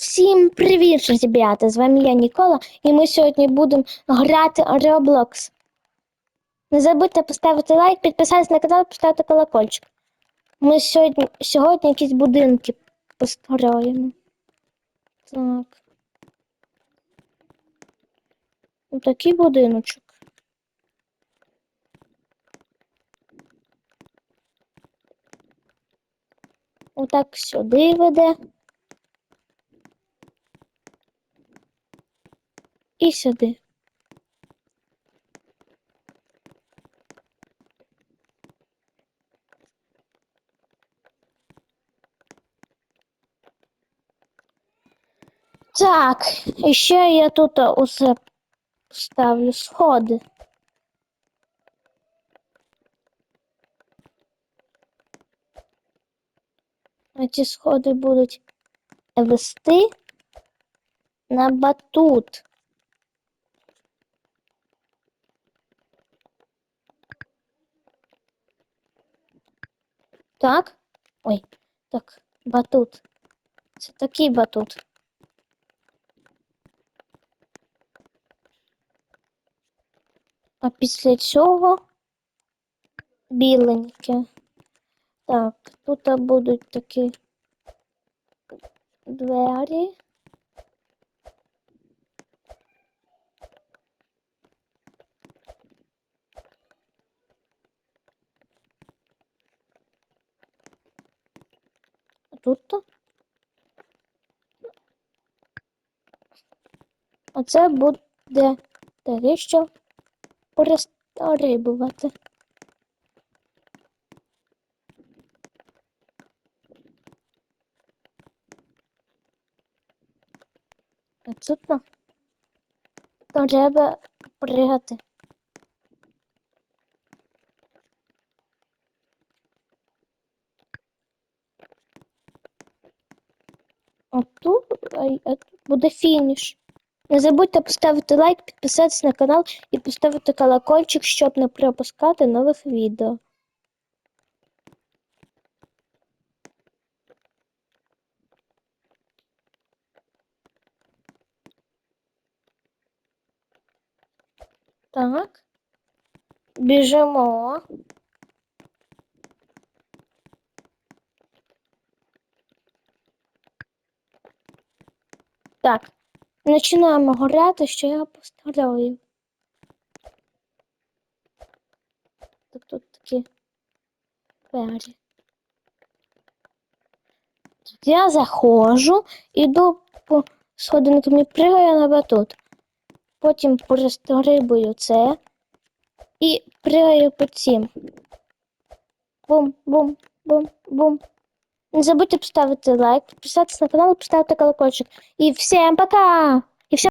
Всім привіт, ребята! З вами я Нікола, і ми сьогодні будемо грати Roblox. Не забудьте поставити лайк, підписатися на канал, поставити колокольчик. Ми сьогодні, сьогодні якісь будинки построїмо. Так. Ось такий будиночок. Отак сюди веде. І сюди. Так, і ще я тут усе ставлю сходи. А ці сходи будуть вести на батут. Так. Ой, так, батут. Це такий батут. А після цього біленьке. Так, тут будуть такі двері. Тут. А це буде таке, що перестрибувати. Тут треба пригати. А тут, а, а тут буде фініш. Не забудьте поставити лайк, підписатися на канал і поставити колокольчик, щоб не пропускати нових відео. Так. Біжимо. Так. Починаємо грати, що я постараю. Так тут такі двері. Я заходжу, іду по сходинкам і пригаю на батут. Потім перестрибую це і пригаю по цим. Бум, бум, бум, бум. Не забудьте поставити лайк, підписатися на канал и поставити колокольчик. І всім пока!